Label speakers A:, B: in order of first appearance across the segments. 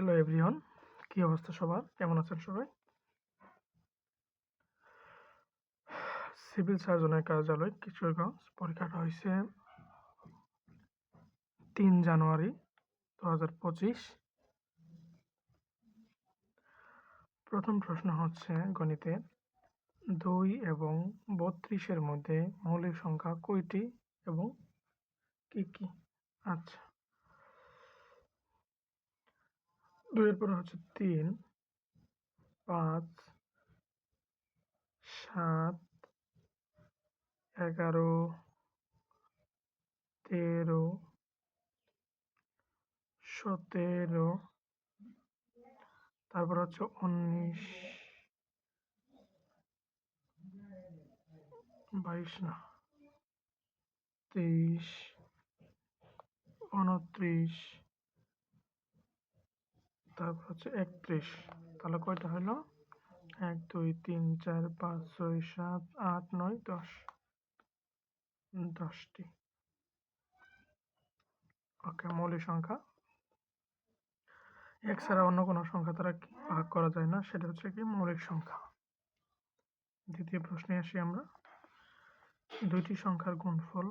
A: Hello everyone কি অবস্থা সবার কেমন আছেন সবাই সিভিল সার্জনের কার্যালয় কিশোরগঞ্জ পরীক্ষাটা হয়েছে তিন জানুয়ারি দু হাজার পঁচিশ প্রথম প্রশ্ন হচ্ছে গণিতে দুই এবং বত্রিশের মধ্যে মৌলিক সংখ্যা কয়টি এবং কি কি আচ্ছা দুইয়ের পর হচ্ছে তিন পাঁচ সাত এগারো তেরো সতেরো তারপর হচ্ছে উনিশ বাইশ না তেইশ উনত্রিশ তারপর হচ্ছে একত্রিশ তাহলে কয়টা হলো এক দুই তিন চার পাঁচ ছয় সাত আট নয় দশ দশটি ওকে মৌলিক সংখ্যা এক ছাড়া অন্য কোনো সংখ্যা তারা ভাগ করা যায় না সেটা হচ্ছে কি মৌলিক সংখ্যা দ্বিতীয় প্রশ্নে আসি আমরা দুইটি সংখ্যার গুণফল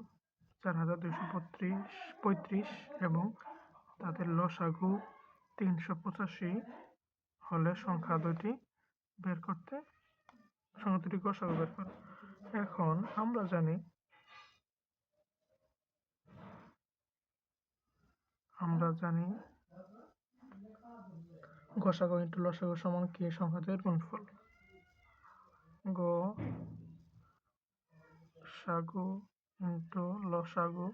A: চার হাজার দুইশো পঁয়ত্রিশ পঁয়ত্রিশ এবং তাদের লসাগু তিনশো পঁচাশি হলে সংখ্যা দুটি বের করতে সংখ্যা দুটি গসাগু বের করে এখন আমরা জানি আমরা জানি গসাগু ইন্টু লসাগু সমান কি সংখ্যা দুইয়ের গুণফল গো সাগু ইন্টু লসাগু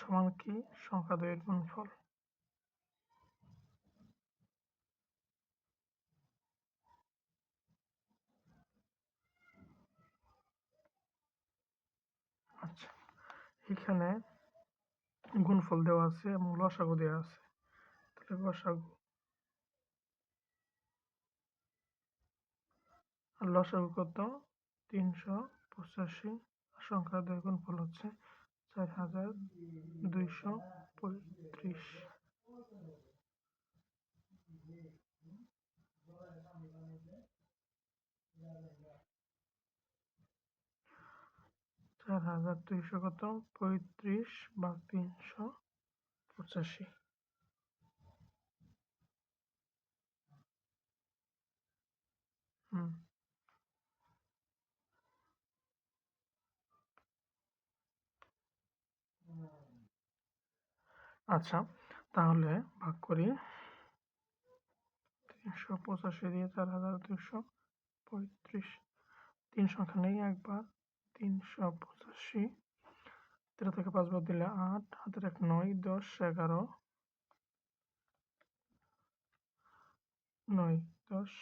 A: সমান কি সংখ্যা দুইয়ের গুণফল আচ্ছা, এখানে গুণফল দেওয়া আছে এবং লসাগু দেওয়া আছে তাহলে লসাগু আর লসাগু কত তিনশো পঁচাশি সংখ্যা দেয় গুণফল হচ্ছে চার হাজার দুইশো পঁয়ত্রিশ চার হাজার দুইশো কত পঁয়ত্রিশ বা তিনশো পঁচাশি হুম আচ্ছা তাহলে ভাগ করি তিনশো পঁচাশি দিয়ে চার হাজার দুশো পঁয়ত্রিশ তিন সংখ্যা নেই একবার তিনশো পঁচাশি তেরো থেকে পাঁচবার দিলে আট হাতের এক নয় দশ এগারো নয় দশ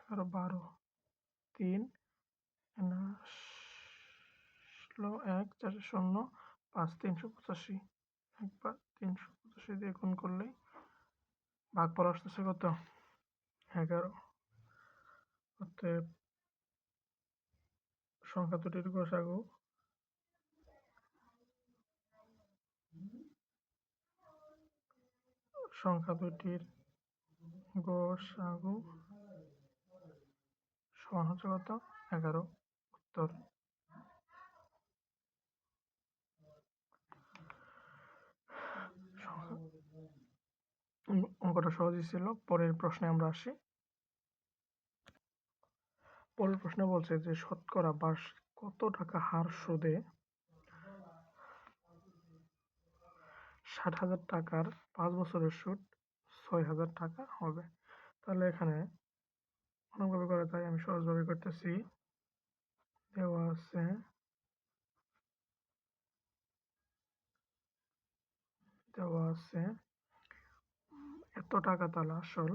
A: এগারো বারো তিন ষোলো এক চারশো শূন্য পাঁচ তিনশো পঁচাশি একবার তিনশো পঁচাশি দিয়ে গুণ করলে ভাগ পর আসতেছে কত এগারো অতএব সংখ্যা দুটির গোসাগু সংখ্যা দুটির গোসাগু সমান হচ্ছে কত এগারো উত্তর অঙ্কটা সহজই ছিল পরের প্রশ্নে আমরা আসি পরের প্রশ্নে বলছে যে শতকরা বার্ষিক কত টাকা হার সুদে ষাট হাজার টাকার পাঁচ বছরের সুদ ছয় হাজার টাকা হবে তাহলে এখানে অনেকভাবে করে তাই আমি সহজভাবে করতেছি দেওয়া আছে দেওয়া আছে কত টাকা তাহলে আসল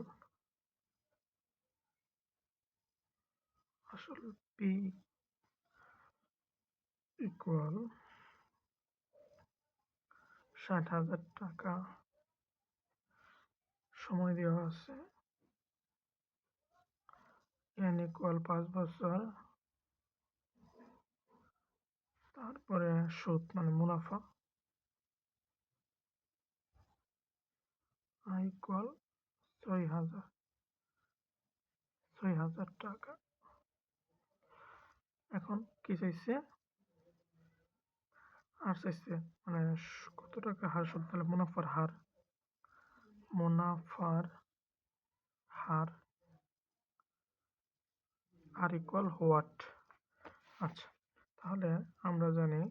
A: আসল পি ইকুয়াল ষাট হাজার টাকা সময় দেওয়া আছে এন ইকুয়াল পাঁচ বছর তারপরে সুদ মানে মুনাফা কল ছয় হাজার ছয় হাজার টাকা এখন কি চাইছে আর চাইছে মানে কত টাকা হার সুদ তাহলে মুনাফার হার মুনাফার হার আর ইকুয়াল হোয়াট আচ্ছা তাহলে আমরা জানি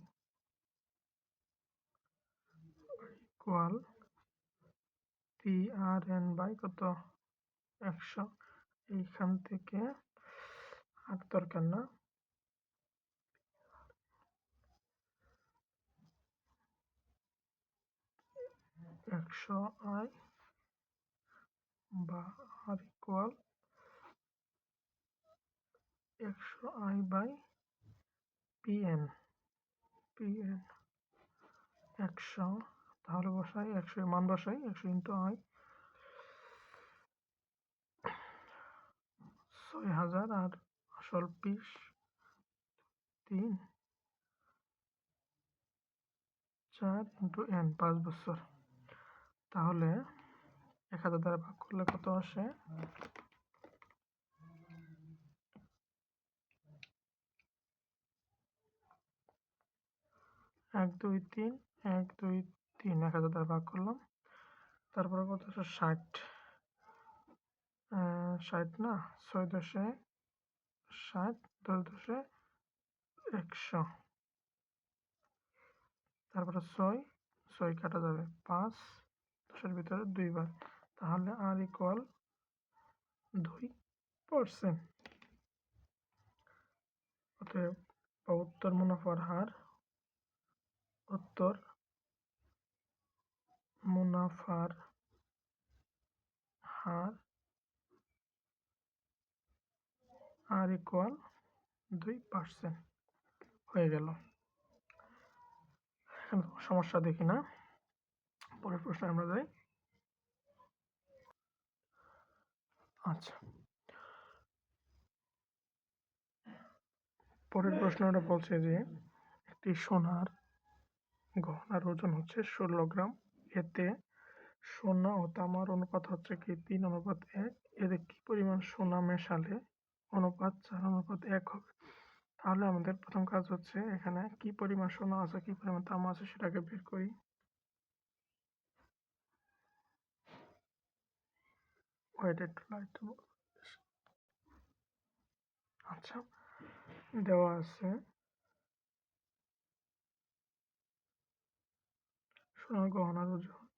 A: equal P R N by কত একশো এইখান থেকে আর দরকার না একশো আই বা আর ইকুয়াল একশো আই বাই পিএন পিএন একশো তাহলে বসাই একশো মান বসাই একশো ইন্টু আই ছয় হাজার আর আসল পিস তিন চার ইন্টু এন পাঁচ বছর তাহলে এক হাজার দ্বারা ভাগ করলে কত আসে এক দুই তিন এক দুই তিন এক হাজার দ্বারা ভাগ করলাম তারপরে কত আছে ষাট ষাট না ছয় দশে ষাট দশ দশে একশো তারপরে ছয় ছয় কাটা যাবে পাঁচ দশের ভিতরে দুইবার তাহলে আর ইকুয়াল দুই পার্সেন্ট অতএব উত্তর মুনাফার হার উত্তর মুনাফার হার আর ইকুয়াল দুই পার্সেন্ট হয়ে গেল সমস্যা দেখি না পরের প্রশ্নে আমরা যাই আচ্ছা পরের প্রশ্নটা বলছে যে একটি সোনার গহনার ওজন হচ্ছে ষোলো গ্রাম এতে সোনা ও তামার অনুপাত হচ্ছে কি তিন অনুপাত এক এতে কি পরিমাণ সোনা মেশালে অনুপাত চার অনুপাত এক হবে তাহলে আমাদের প্রথম কাজ হচ্ছে এখানে কি পরিমাণ সোনা আছে কি পরিমাণ তামা আছে সেটাকে বের করি লাইট আচ্ছা দেওয়া আছে গহনার অজুহাত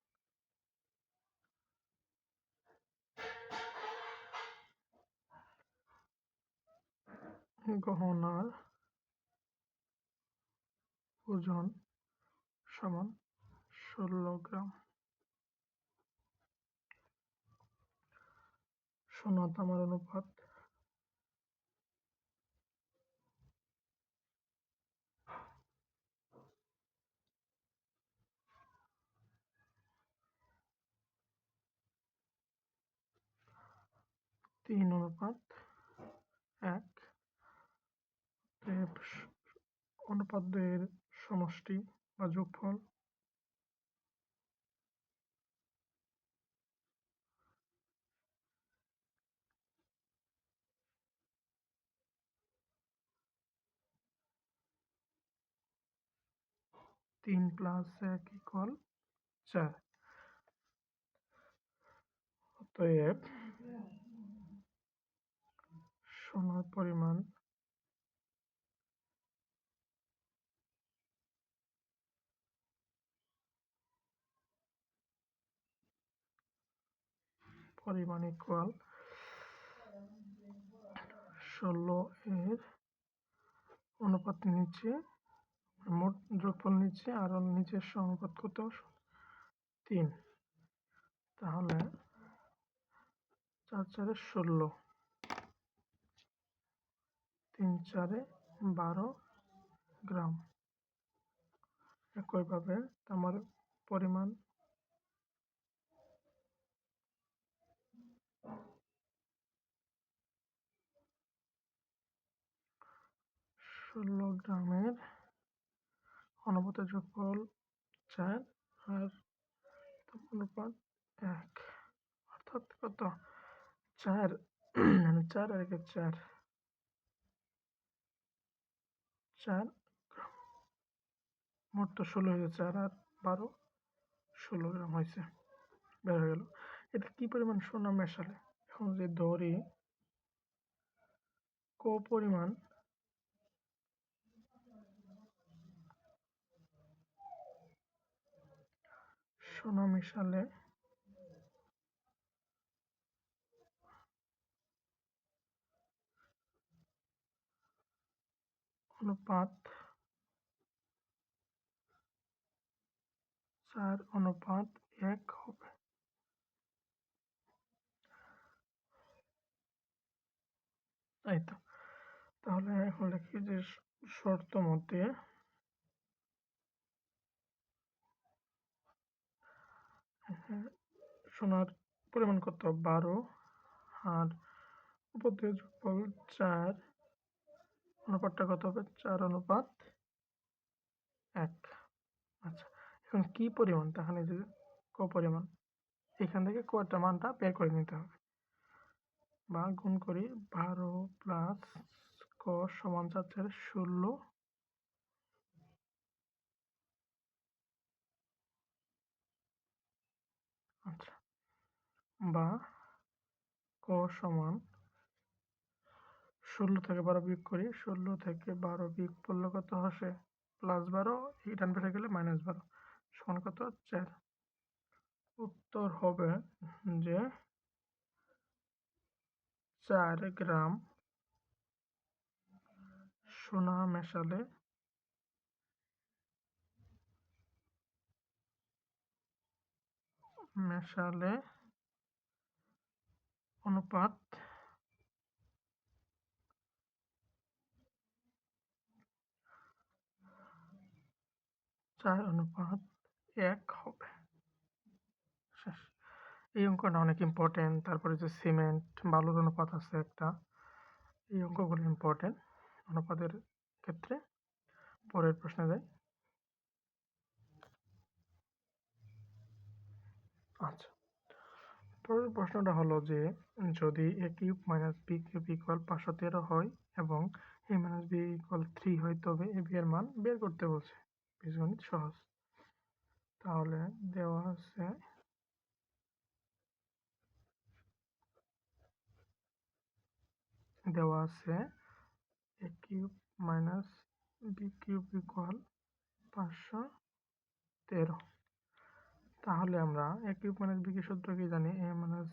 A: গহনার ওজন সমান ষোলো গ্রাম সোনা তামার অনুপাত তিন অনুপাত এক অনুপাত দুয়ের সমষ্টি বা যোগফল তিন প্লাস এক ইকুয়াল চার অতএব সোনার পরিমাণ পরিমাণ ইকুয়াল ষোলো এর অনুপাত নিচে মোট যোগফল নিচে আর নিচের অনুপাত কত তিন তাহলে চার চারের ষোলো তিন চারে বারো গ্রাম একইভাবে তামার পরিমাণ ষোল গ্রামের অনবত যোগফল চার আর অনুপাত এক অর্থাৎ কত চার মানে চার আর এক চার চার মোট তো ষোলো হয়েছে চার আর বারো ষোলো গ্রাম হয়েছে বের হয়ে গেল এটা কি পরিমাণ সোনা মেশালে এখন যে ধরি ক পরিমাণ সোনা মেশালে অনুপাত চার অনুপাত এক হবে তাই তো তাহলে এখন লিখি যে শর্ত মতে হ্যাঁ, সোনার পরিমাণ কত বারো আর উপদ্রব যোগফল চার অনুপাতটা কত হবে চার অনুপাত এক আচ্ছা এখন কি পরিমাণ তাহলে যে ক পরিমাণ এখান থেকে কটা মানটা বের করে নিতে হবে বা গুণ করি বারো প্লাস ক সমান চাচ্ছে ষোলো আচ্ছা বা ক সমান ষোলো থেকে বারো বিয়োগ করি ষোলো থেকে বারো বিয়োগ করলে কত হসে প্লাস বারো এই ডান গেলে মাইনাস বারো সমান কত চার উত্তর হবে যে চার গ্রাম সোনা মেশালে মেশালে অনুপাত চার অনুপাত এক হবে এই অঙ্কটা অনেক ইম্পর্টেন্ট তারপরে যে সিমেন্ট বালুর অনুপাত আছে একটা এই অঙ্কগুলো ইম্পর্টেন্ট অনুপাতের ক্ষেত্রে পরের প্রশ্নে যাই আচ্ছা পরের প্রশ্নটা হলো যে যদি A cube minus B cube equal পাঁচশো তেরো হয় এবং A minus B equal three হয় তবে এ বি এর মান বের করতে বলছে বীজগণিত সহজ তাহলে দেওয়া আছে দেওয়া আছে A cube minus B cube equal পাঁচশো তেরো তাহলে আমরা A cube minus B cube সূত্র কি জানি A minus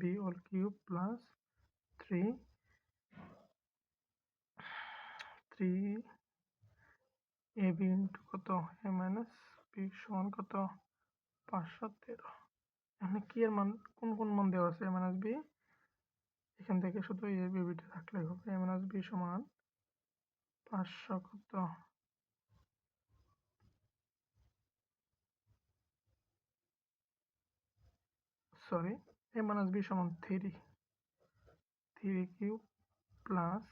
A: B all cube plus three three A B into কত A মাইনাস বি সমান কত পাঁচশ তেরো এখানে কি এর মান কোন কোন মান দেওয়া আছে A মাইনাস বি এখান থেকে শুধু এ বি বিটা থাকলেই হবে A মাইনাস বি সমান পাঁচশ কত সরি A মাইনাস বি সমান three three cube plus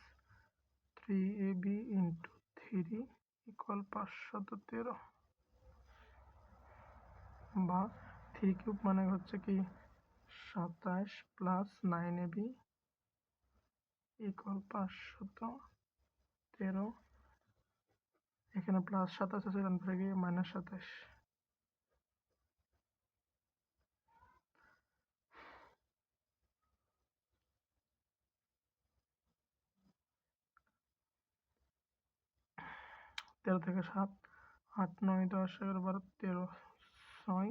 A: three A B into three পাঁচশত তেরো বা থ্রি কিউব মানে হচ্ছে কি সাতাশ প্লাস নাইন বি ইকল পাঁচশত তেরো এখানে প্লাস সাতাশ আছে এখান থেকে মাইনাস সাতাশ তেরো থেকে সাত আট নয় দশ এগারো বারো তেরো ছয়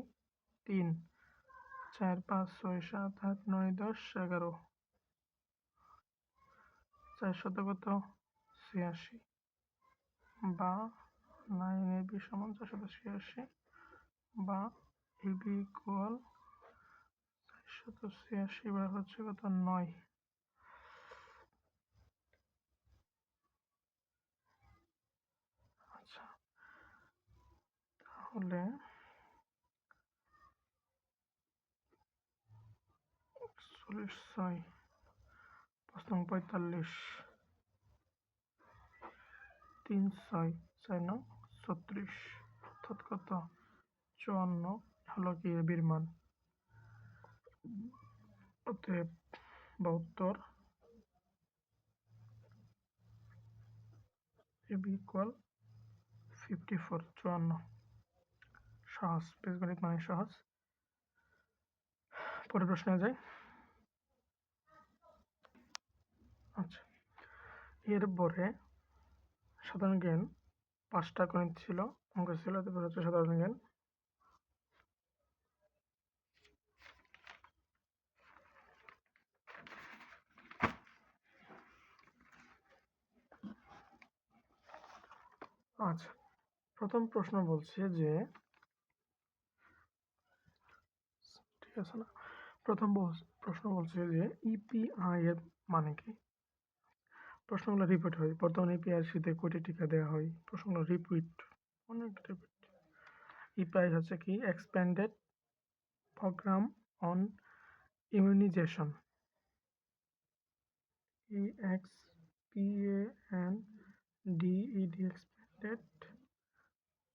A: তিন চার পাঁচ ছয় সাত আট নয় দশ এগারো চার শত কত ছিয়াশি বা নাইন এ বি সমান চার শত ছিয়াশি বা এ বি ইকুয়াল চার শত ছিয়াশি বা হচ্ছে কত নয় হলে একচল্লিশ ছয় পাঁচ নং পঁয়তাল্লিশ তিন ছয় ছয় নং ছত্রিশ অর্থাৎ কত চুয়ান্ন হলো কি এবির মান অতএব বাহাত্তর এবি ইকুয়াল ফিফটি ফোর চুয়ান্ন সহজ বীজগণিত মানে সহজ পরে প্রশ্নে যাই আচ্ছা এরপরে সাধারণ জ্ঞান পাঁচটা গণিত ছিল অঙ্ক ছিল তারপরে হচ্ছে সাধারণ জ্ঞান আচ্ছা প্রথম প্রশ্ন বলছে যে ঠিক আছে না প্রথম প্রশ্ন বলছে যে ইপিআইএফ e মানে কি প্রশ্নগুলো রিপিট হয় বর্তমানে ইপিআইসিতে e কয়টি টিকা দেওয়া হয় প্রশ্নগুলো রিপিট অনেক রিপিট ইপিআই e হচ্ছে কি expanded programme on immunisation E X P A N D E D expanded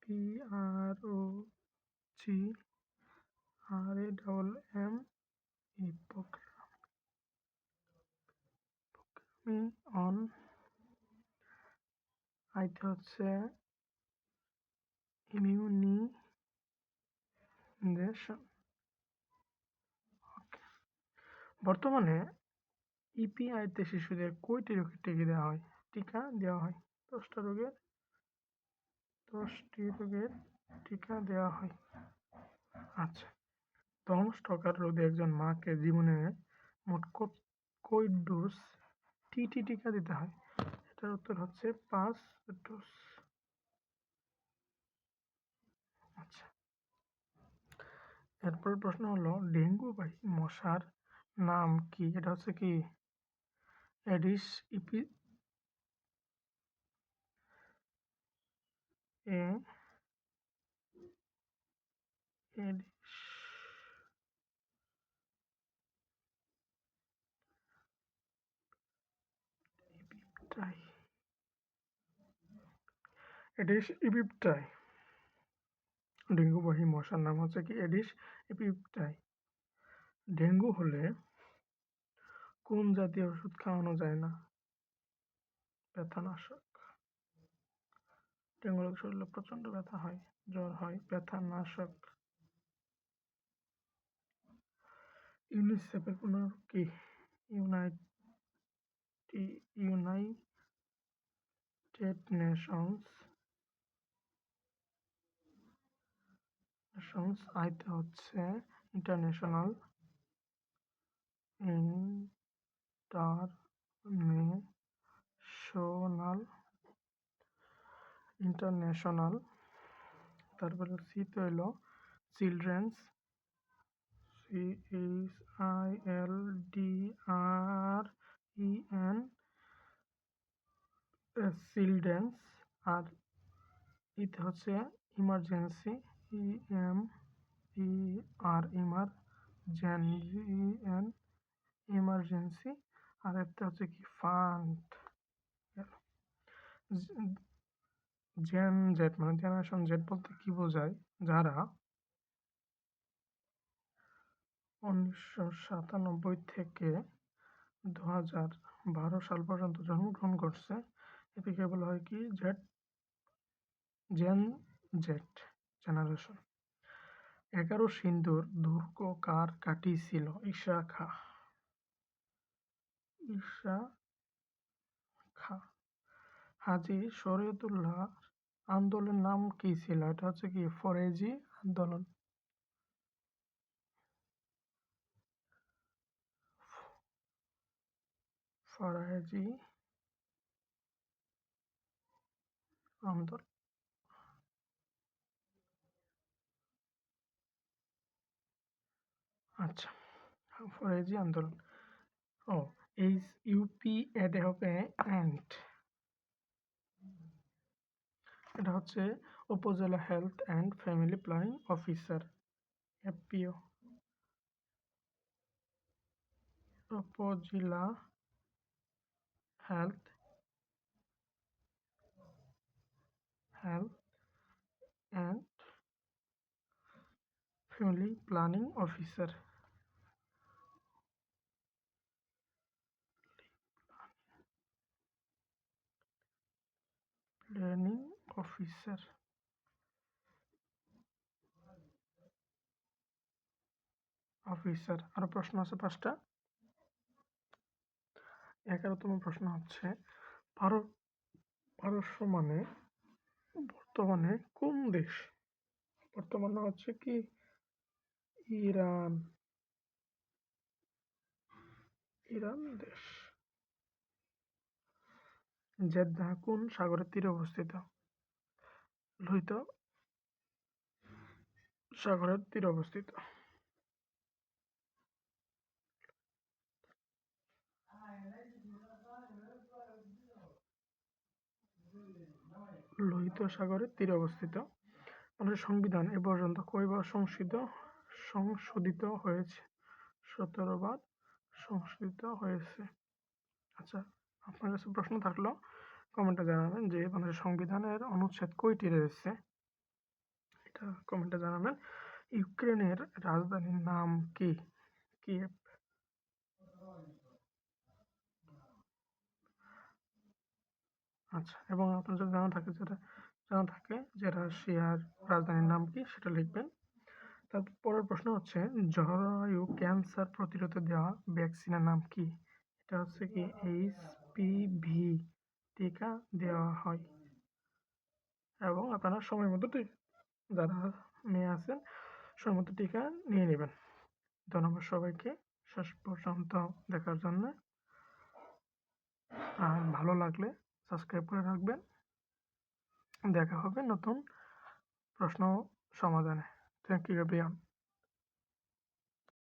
A: P R O G R A double M programming on আইতে হচ্ছে ইমিউনিজেশন বর্তমানে ইপিআইতে শিশুদের কয়টি রোগের টিকা দেওয়া হয় টিকা দেওয়া হয় দশটা রোগের দশটি রোগের টিকা দেওয়া হয় আচ্ছা ধ্বংসটকার রোধে একজন মাকে জীবনে মোট কই ডোজ টিটি টিকা দিতে হয় এটার উত্তর হচ্ছে পাঁচ ডোজ আচ্ছা এরপরের প্রশ্ন হলো ডেঙ্গু বাহী মশার নাম কি এটা হচ্ছে কি এডিস ইপি এ এডিস এডিস ইপিপটাই বাহি মশার নাম হচ্ছে কি এডিস ইপিপটাই ডেঙ্গু হলে কোন জাতীয় ওষুধ খাওয়ানো যায় না ব্যথানাশক ডেঙ্গু রোগ শরীরে প্রচণ্ড ব্যথা হয় জ্বর হয় ব্যথানাশক ইউনিসেফের কোন কি ইউনাইটি ইউনাইটেড নেশনস অপশনস আইতে হচ্ছে ইন্টারন্যাশনাল ইন্টারন্যাশনাল ইন্টারন্যাশনাল তারপরে সিতে হইল children's C H I L D R E e N children's R ইতে হচ্ছে emergency M E R MR gen G N emergency আর একটা হচ্ছে কি ফান্ড জেন জেড মানে জেনারেশন জেড বলতে কি বোঝায় যারা উনিশশো সাতানব্বই থেকে দু হাজার বারো সাল পর্যন্ত জন্মগ্রহণ করছে এটিকে বলা হয় কি জেড জেন জেট জেনারেশন এগারো সিন্ধুর দুর্গ কার কাটি ছিল ঈশা খা ঈশা খা হাজি শরীয়তুল্লাহ আন্দোলনের নাম কি ছিল এটা হচ্ছে কি ফরেজি আন্দোলন ফরাজি আন্দোলন আচ্ছা ফরেজি আন্দোলন ও এইচ ইউপি এটা হবে অ্যান্ড এটা হচ্ছে উপজেলা health and family planning officer FPO উপজেলা health health and family planning officer officer. Officer আরো প্রশ্ন আছে পাঁচটা এগারোতম প্রশ্ন হচ্ছে ভারত পারস্য মানে বর্তমানে কোন দেশ বর্তমানে হচ্ছে কি ইরান ইরান দেশ জেদ্দা কোন সাগরের তীরে অবস্থিত লোহিত সাগরের তীরে অবস্থিত লোহিত সাগরের তীরে অবস্থিত আমাদের সংবিধান এ পর্যন্ত কয়বার সংশোধিত সংশোধিত হয়েছে সতেরো বার সংশোধিত হয়েছে আচ্ছা আপনার কাছে প্রশ্ন থাকলো কমেন্টে জানাবেন যে আমাদের সংবিধানের অনুচ্ছেদ কয়টি রয়েছে এটা কমেন্টে জানাবেন ইউক্রেনের রাজধানীর নাম কি কি আচ্ছা এবং আপনার যদি জানা থাকে যেটা জানা থাকে যে রাশিয়ার রাজধানীর নাম কি সেটা লিখবেন তারপরের প্রশ্ন হচ্ছে জরায়ু ক্যান্সার প্রতিরোধে দেওয়া ভ্যাকসিনের নাম কি এটা হচ্ছে কি এইচ পি ভি টিকা দেওয়া হয় এবং আপনারা সময় মতো যারা মেয়ে আছেন সময় মতো টিকা নিয়ে নেবেন ধন্যবাদ সবাইকে শেষ পর্যন্ত দেখার জন্য আর ভালো লাগলে সাবস্ক্রাইব করে রাখবেন দেখা হবে নতুন প্রশ্ন সমাধানে থ্যাংক ইউ এভরিওয়ান